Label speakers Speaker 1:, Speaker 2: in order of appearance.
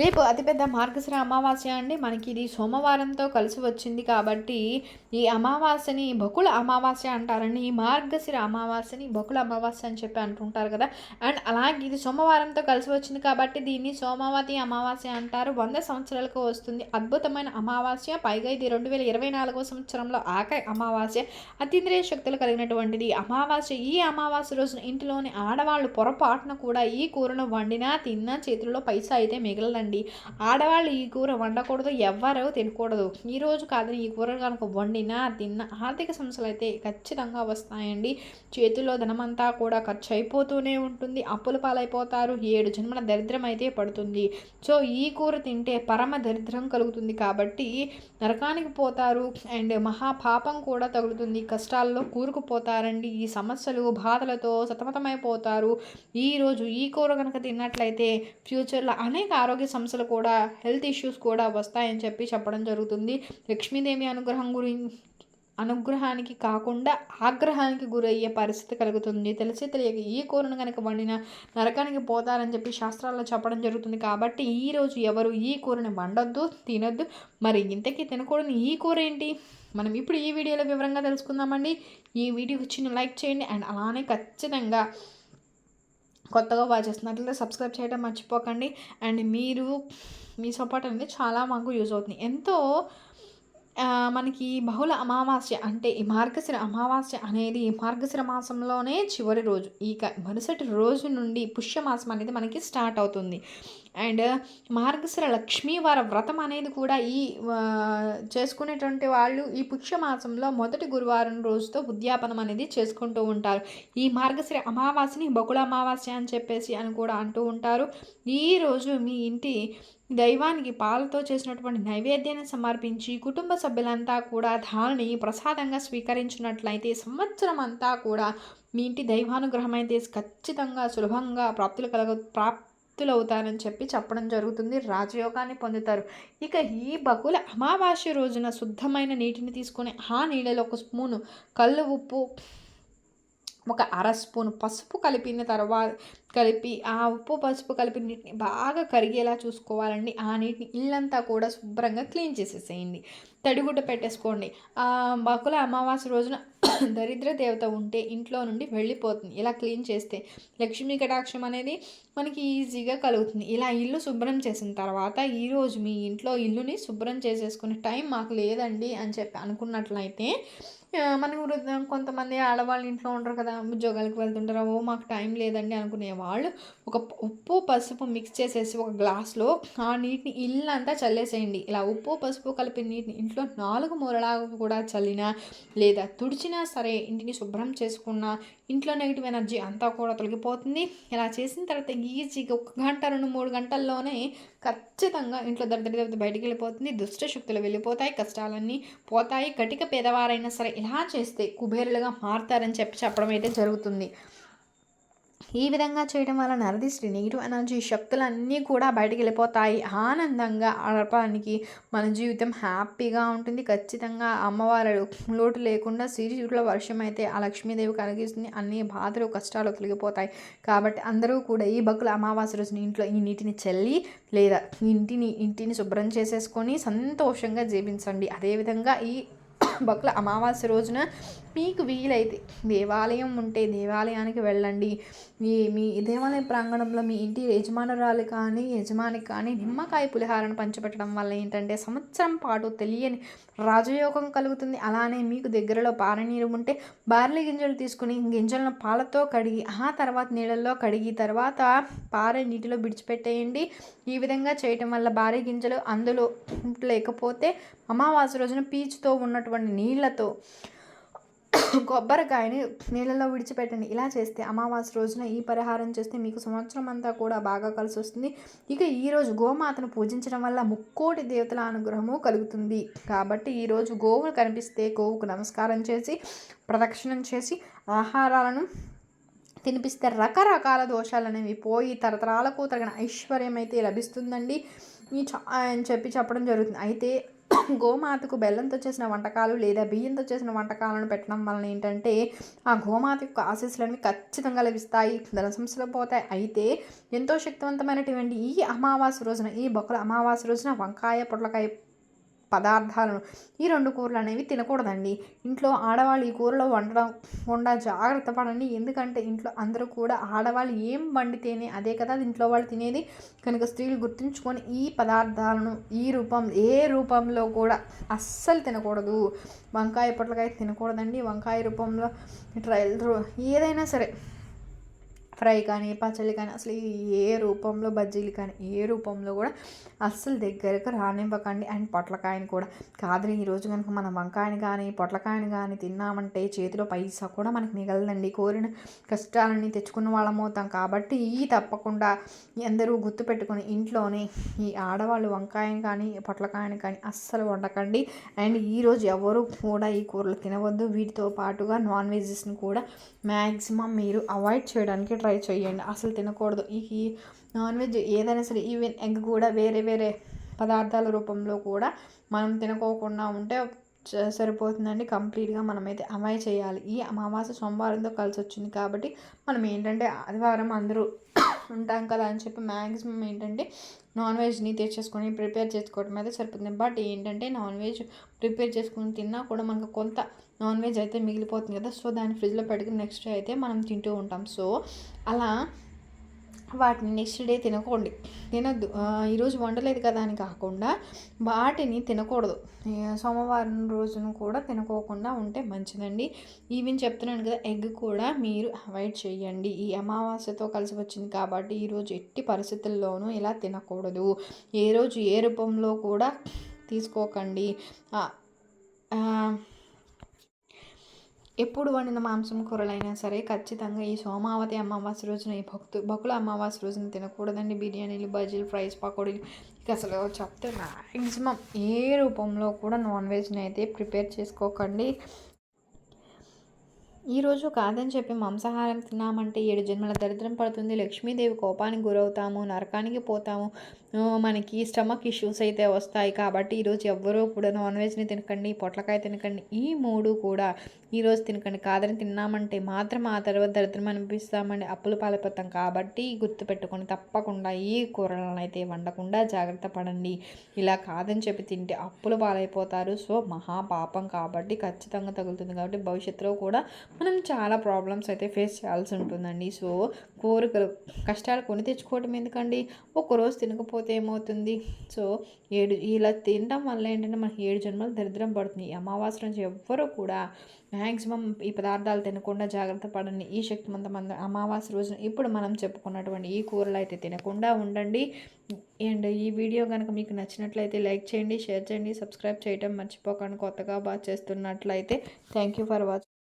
Speaker 1: రేపు అతిపెద్ద మార్గశిర అమావాస్య అండి. మనకి ఇది సోమవారంతో కలిసి వచ్చింది కాబట్టి ఈ అమావాస్యని బకుల అమావాస్య అంటారండి. ఈ మార్గశిర అమావాస్యని బకుల అమావాస్య అని చెప్పి అంటుంటారు కదా. అండ్ అలాగే ఇది సోమవారంతో కలిసి వచ్చింది కాబట్టి దీన్ని సోమవతి అమావాస్య అంటారు. వంద సంవత్సరాలకు వస్తుంది. అద్భుతమైన అమావాస్య. పైగా ఇది రెండు వేల ఇరవై నాలుగవ సంవత్సరంలో ఆఖరి అమావాస్య. అతీంద్రియ శక్తులు కలిగినటువంటిది. అమావాస్య ఈ అమావాస్య రోజున ఇంటిలోని ఆడవాళ్ళు పొరపాటున కూడా ఈ కూరను వండినా తిన్నా చేతుల్లో పైసా అయితే మిగలదండి ఆడవాళ్ళు ఈ కూర వండకూడదు ఎవ్వరూ తినకూడదు. ఈ రోజు కాదని ఈ కూర కనుక వండినా తిన్న ఆర్థిక సమస్యలు అయితే ఖచ్చితంగా వస్తాయండి. చేతిలో ధనమంతా కూడా ఖర్చు అయిపోతూనే ఉంటుంది. అప్పుల పాలైపోతారు. ఏడు జన్మల దరిద్రం అయితే పడుతుంది. సో ఈ కూర తింటే పరమ దరిద్రం కలుగుతుంది కాబట్టి నరకానికి పోతారు. అండ్ మహాపాపం కూడా తగులుతుంది. కష్టాల్లో కూరుకుపోతారండి. ఈ సమస్యలు బాధలతో సతమతమైపోతారు. ఈరోజు ఈ కూర కనుక తిన్నట్లయితే ఫ్యూచర్లో అనేక ఆరోగ్య సమస్యలు కూడా హెల్త్ ఇష్యూస్ కూడా వస్తాయని చెప్పి చెప్పడం జరుగుతుంది. లక్ష్మీదేవి అనుగ్రహం గురించి అనుగ్రహానికి కాకుండా ఆగ్రహానికి గురయ్యే పరిస్థితి కలుగుతుంది. తెలిసి తెలియక ఈ కూరను కనుక వండిన నరకానికి పోతారని చెప్పి శాస్త్రాల్లో చెప్పడం జరుగుతుంది. కాబట్టి ఈరోజు ఎవరు ఈ కూరని వండొద్దు తినొద్దు. మరి ఇంతకీ తినకూడని ఈ కూర ఏంటి? మనం ఇప్పుడు ఈ వీడియోలో వివరంగా తెలుసుకుందామండి. ఈ వీడియోకి చిన్న లైక్ చేయండి. అండ్ అలానే ఖచ్చితంగా కొత్తగా వాచ్ చేస్తున్నట్లయితే సబ్స్క్రైబ్ చేయడం మర్చిపోకండి. అండ్ మీరు మీ సపోర్ట్ అనేది చాలా మాకు యూజ్ అవుతుంది. ఎంతో మనకి బహుళ అమావాస్య అంటే ఈ మార్గశిర అమావాస్య అనేది ఈ మార్గశిర మాసంలోనే చివరి రోజు. ఇక మరుసటి రోజు నుండి పుష్యమాసం అనేది మనకి స్టార్ట్ అవుతుంది. అండ్ మార్గశిర లక్ష్మీవార వ్రతం అనేది కూడా ఈ చేసుకునేటువంటి వాళ్ళు ఈ పుష్యమాసంలో మొదటి గురువారం రోజుతో ఉద్యాపనం అనేది చేసుకుంటూ ఉంటారు. ఈ మార్గశిర అమావాస్యని బకుళ అమావాస్య అని చెప్పేసి అని కూడా అంటూ ఉంటారు. ఈ రోజు మీ ఇంటి దైవానికి పాలతో చేసినటువంటి నైవేద్యాన్ని సమర్పించి కుటుంబ సభ్యులంతా కూడా దానిని ప్రసాదంగా స్వీకరించినట్లయితే సంవత్సరం అంతా కూడా మీ ఇంటి దైవానుగ్రహం అయితే ఖచ్చితంగా సులభంగా ప్రాప్తులు కలగ ప్రాప్తులవుతారని చెప్పి చెప్పడం జరుగుతుంది. రాజయోగాన్ని పొందుతారు. ఇక ఈ బకుల అమావాస్య రోజున శుద్ధమైన నీటిని తీసుకొని ఆ నీళ్ళలో ఒక స్పూను కళ్ళు ఉప్పు ఒక అర స్పూన్ పసుపు కలిపిన తర్వాత కలిపి ఆ ఉప్పు పసుపు కలిపి నీటిని బాగా కరిగేలా చూసుకోవాలండి. ఆ నీటిని ఇల్లంతా కూడా శుభ్రంగా క్లీన్ చేసేసేయండి. తడిగుడ్డ పెట్టేసుకోండి. బకుల అమావాస్య రోజున దరిద్ర దేవత ఉంటే ఇంట్లో నుండి వెళ్ళిపోతుంది. ఇలా క్లీన్ చేస్తే లక్ష్మీ కటాక్షం అనేది మనకి ఈజీగా కలుగుతుంది. ఇలా ఇల్లు శుభ్రం చేసిన తర్వాత ఈరోజు మీ ఇంట్లో ఇల్లుని శుభ్రం చేసేసుకునే టైం మాకు లేదండి అని చెప్పి అనుకున్నట్లయితే మనకు కొంతమంది ఆడవాళ్ళు ఇంట్లో ఉంటారు కదా ఉద్యోగాలకు వెళ్తుంటారు ఓ మాకు టైం లేదండి అనుకునే వాళ్ళు ఒక ఉప్పు పసుపు మిక్స్ చేసేసి ఒక గ్లాస్లో ఆ నీటిని ఇల్లంతా చల్లేసేయండి. ఇలా ఉప్పు పసుపు కలిపిన నీటిని ఇంట్లో నాలుగు మూరలాగా కూడా చల్లినా లేదా తుడిచినా సరే ఇంటిని శుభ్రం చేసుకున్నా ఇంట్లో నెగిటివ్ ఎనర్జీ అంతా కూడా తొలగిపోతుంది. ఇలా చేసిన తర్వాత ఈజీగా ఒక గంట రెండు మూడు గంటల్లోనే ఖచ్చితంగా ఇంట్లో దరిద్ర దేవత బయటికి వెళ్ళిపోతుంది. దుష్ట శక్తులు వెళ్ళిపోతాయి కష్టాలన్నీ పోతాయి. కటిక పేదవారైనా సరే ఇలా చేస్తే కుబేరులుగా మారుతారని చెప్పి చెప్పడం అయితే జరుగుతుంది. ఈ విధంగా చేయడం వల్ల నరదిష్టి నెగిటివ్ ఎనర్జీ శక్తులన్నీ కూడా బయటకు వెళ్ళిపోతాయి. ఆనందంగా గడపడానికి మన జీవితం హ్యాపీగా ఉంటుంది. ఖచ్చితంగా అమ్మవారు లోటు లేకుండా సిరిచుట్ల వర్షం అయితే ఆ లక్ష్మీదేవి కలిగిస్తుంది. అన్ని బాధలు కష్టాలు తొలగిపోతాయి. కాబట్టి అందరూ కూడా ఈ బక్కుల అమావాస్య రోజున ఇంట్లో ఈ నీటిని చల్లి లేదా ఇంటిని ఇంటిని శుభ్రం చేసేసుకొని సంతోషంగా జీవించండి. అదేవిధంగా ఈ బకుల అమావాస్య రోజున మీకు వీలైతే దేవాలయం ఉంటే దేవాలయానికి వెళ్ళండి. మీ మీ దేవాలయ ప్రాంగణంలో మీ ఇంటి యజమానురాలు కానీ యజమాని కానీ నిమ్మకాయ పులిహారను పంచిపెట్టడం వల్ల ఏంటంటే సంవత్సరం పాటు తెలియని రాజయోగం కలుగుతుంది. అలానే మీకు దగ్గరలో పారనీరు ఉంటే బార్లీ గింజలు తీసుకుని గింజలను పాలతో కడిగి ఆ తర్వాత నీళ్ళల్లో కడిగి తర్వాత పారే నీటిలో విడిచిపెట్టేయండి. ఈ విధంగా చేయటం వల్ల భారీ గింజలు అందులో లేకపోతే అమావాస్య రోజున పీచుతో ఉన్నటువంటి నీళ్ళతో కొబ్బరికాయని నీళ్ళలో విడిచిపెట్టండి. ఇలా చేస్తే అమావాస్య రోజున ఈ పరిహారం చేస్తే మీకు సంవత్సరం అంతా కూడా బాగా కలిసి వస్తుంది. ఇక ఈరోజు గోమాతను పూజించడం వల్ల ముక్కోటి దేవతల అనుగ్రహము కలుగుతుంది. కాబట్టి ఈరోజు గోవులు కనిపిస్తే గోవుకు నమస్కారం చేసి ప్రదక్షిణం చేసి ఆహారాలను తినిపిస్తే రకరకాల దోషాలు అనేవి పోయి తరతరాలకు తగిన ఐశ్వర్యం అయితే లభిస్తుందండి. అని చెప్పి చెప్పడం జరుగుతుంది. అయితే గోమాతకు బెల్లంతో చేసిన వంటకాలు లేదా బియ్యంతో చేసిన వంటకాలను పెట్టడం వలన ఏంటంటే ఆ గోమాత యొక్క ఆశీస్సులన్నీ ఖచ్చితంగా లభిస్తాయి. ధన సమస్యలు పోతాయి. అయితే ఎంతో శక్తివంతమైనటువంటి ఈ అమావాస్య రోజున ఈ బొక్కల అమావాస్య రోజున వంకాయ పొట్లకాయ పదార్థాలను. ఈ రెండు కూరలు అనేవి తినకూడదండి. ఇంట్లో ఆడవాళ్ళు ఈ కూరలో వండడం వండ జాగ్రత్త పడండి. ఎందుకంటే ఇంట్లో అందరూ కూడా ఆడవాళ్ళు ఏం వండితేనే అదే కదా ఇంట్లో వాళ్ళు తినేది. కనుక స్త్రీలు గుర్తుంచుకొని ఈ పదార్థాలను ఈ రూపం ఏ రూపంలో కూడా అస్సలు తినకూడదు. వంకాయ పొట్లకాయ తినకూడదండి. వంకాయ రూపంలో ట్రయల్ ఏదైనా సరే. ఫ్రై కానీ పచ్చళ్ళు కానీ అసలు ఏ రూపంలో బజ్జీలు కానీ ఏ రూపంలో కూడా అస్సలు దగ్గరకు రానివ్వకండి. అండ్ పొట్లకాయని కూడా. కాదు ఈరోజు కనుక మనం వంకాయని కానీ పొట్లకాయని కానీ తిన్నామంటే చేతిలో పైసా కూడా మనకి మిగలదండి. కోరిన కష్టాలన్నీ తెచ్చుకున్న వాళ్ళం అవుతాం. కాబట్టి ఈ తప్పకుండా అందరూ గుర్తుపెట్టుకుని ఇంట్లోనే ఈ ఆడవాళ్ళు వంకాయని కానీ పొట్లకాయని కానీ అస్సలు వండకండి. అండ్ ఈరోజు ఎవరు కూడా ఈ కూరలు తినవద్దు. వీటితో పాటుగా నాన్ వెజెస్ని కూడా మ్యాక్సిమం మీరు అవాయిడ్ చేయడానికి ట్రై చేయండి. అసలు తినకూడదు. ఈ నాన్ వెజ్ ఏదైనా సరే ఈవెన్ ఎగ్ కూడా వేరే వేరే పదార్థాల రూపంలో కూడా మనం తినకోకుండా ఉంటే సరిపోతుందండి. కంప్లీట్గా మనమైతే అవాయిడ్ చేయాలి. ఈ అమావాస సోమవారంతో కలిసి వచ్చింది కాబట్టి మనం ఏంటంటే ఆదివారం అందరూ ఉంటాం కదా అని చెప్పి మ్యాక్సిమం ఏంటంటే నాన్ వెజ్ని తెచ్చేసుకొని ప్రిపేర్ చేసుకోవడం అయితే సరిపోతుంది. బట్ ఏంటంటే నాన్ వెజ్ ప్రిపేర్ చేసుకుని తిన్నా కూడా మనకు కొంత నాన్ వెజ్ అయితే మిగిలిపోతుంది కదా. సో దాన్ని ఫ్రిడ్జ్లో పెట్టుకుని నెక్స్ట్ డే అయితే మనం తింటూ ఉంటాం. సో అలా వాటిని నెక్స్ట్ డే తినకండి. తినద్దు. ఈరోజు వండలేదు కదా అని కాకుండా వాటిని తినకూడదు. సోమవారం రోజును కూడా తినకోకుండా ఉంటే మంచిదండి. ఈవెన్ చెప్తున్నాను కదా ఎగ్ కూడా మీరు అవాయిడ్ చేయండి. ఈ అమావాస్యతో కలిసి వచ్చింది కాబట్టి ఈరోజు ఎట్టి పరిస్థితుల్లోనూ ఇలా తినకూడదు. ఏ రోజు ఏ రూపంలో కూడా తీసుకోకండి. ఎప్పుడు వండిన మాంసం కూరలైనా సరే ఖచ్చితంగా ఈ సోమావతి అమావాస్య రోజున ఈ భక్తు బకుల అమావాస్య రోజున తినకూడదండి. బిర్యానీలు బజ్జీలు ఫ్రైస్ పకోడీలు. ఇక అసలు చెప్తే మ్యాక్సిమం ఏ రూపంలో కూడా నాన్ వెజ్ని అయితే ప్రిపేర్ చేసుకోకండి. ఈరోజు కాదని చెప్పి మాంసాహారం తిన్నామంటే ఏడు జన్మల దరిద్రం పడుతుంది. లక్ష్మీదేవి కోపానికి గురవుతాము నరకానికి పోతాము. మనకి స్టమక్ ఇష్యూస్ అయితే వస్తాయి. కాబట్టి ఈరోజు ఎవ్వరూ కూడా నాన్ వెజ్ని తినకండి పొట్లకాయ తినకండి. ఈ మూడు కూడా ఈరోజు తినకండి. కాదని తిన్నామంటే మాత్రం ఆ తర్వాత దరిద్రం అనిపిస్తామండి. అప్పులు పాలైపోతాం. కాబట్టి గుర్తుపెట్టుకొని తప్పకుండా ఈ కూరలను అయితే వండకుండా జాగ్రత్త పడండి. ఇలా కాదని చెప్పి తింటే అప్పులు పాలైపోతారు. సో మహాపాపం కాబట్టి ఖచ్చితంగా తగులుతుంది. కాబట్టి భవిష్యత్తులో కూడా మనం చాలా ప్రాబ్లమ్స్ అయితే ఫేస్ చేయాల్సి ఉంటుందండి. సో కోరికలు కష్టాలు కొని తెచ్చుకోవడం ఎందుకండి? ఒక్కరోజు తినకపోతే ఏమవుతుంది? సో ఏడు ఇలా తినడం వల్ల ఏంటంటే మనకి ఏడు జన్మలు దరిద్రం పడుతుంది. అమావాస్య నుంచి ఎవ్వరూ కూడా మ్యాక్సిమం ఈ పదార్థాలు తినకుండా జాగ్రత్త పడండి. ఈ శక్తివంతమంది అమావాస్య రోజున ఇప్పుడు మనం చెప్పుకున్నటువంటి ఈ కూరలు అయితే తినకుండా ఉండండి. అండ్ ఈ వీడియో కనుక మీకు నచ్చినట్లయితే లైక్ చేయండి షేర్ చేయండి సబ్స్క్రైబ్ చేయడం మర్చిపోకండి. కొత్తగా బాగా చేస్తున్నట్లయితే థ్యాంక్ యూ ఫర్ వాచింగ్